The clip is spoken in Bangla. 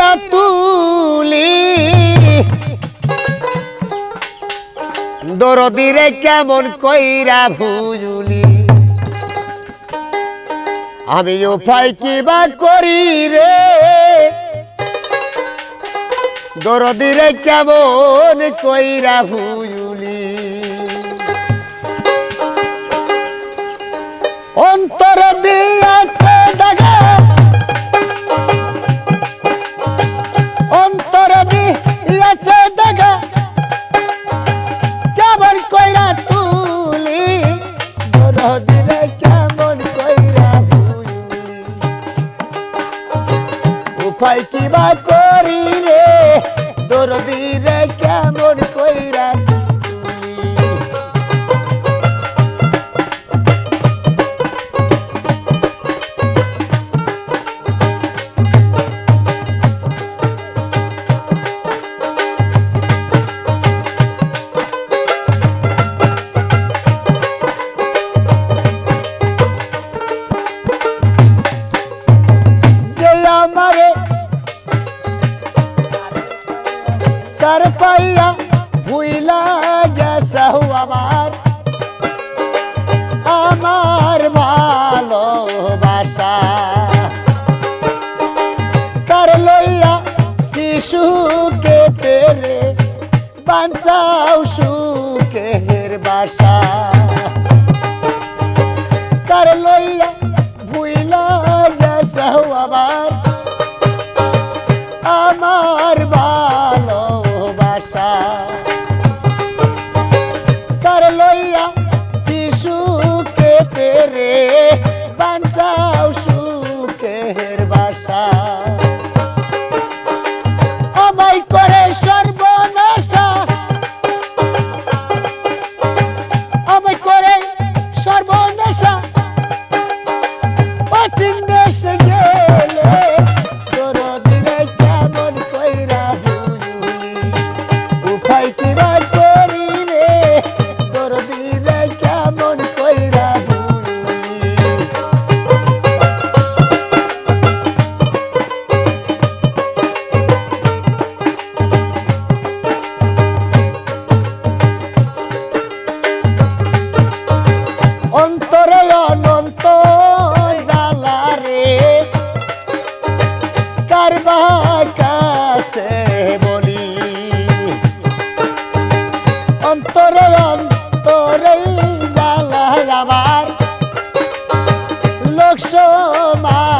আমরা তুলি। দরদিরে কেমন কইরা ভুজুলি। আমি উপায় কি বা করি রে। দরদিরে কেমন কইরা ভুজুলি। অন্তর দিয়াছে সেবা করিলে দরদি প্যারার পাইয়া ভুইলা গেছাও আমার। আমার ভালোবাসা। তার লইয়া কিশুকে তেরে বাঞ্চাও সুখের বাসা। তার লইয়া লইয়া টিসু কেটে রে বাঞ্চা 干嘛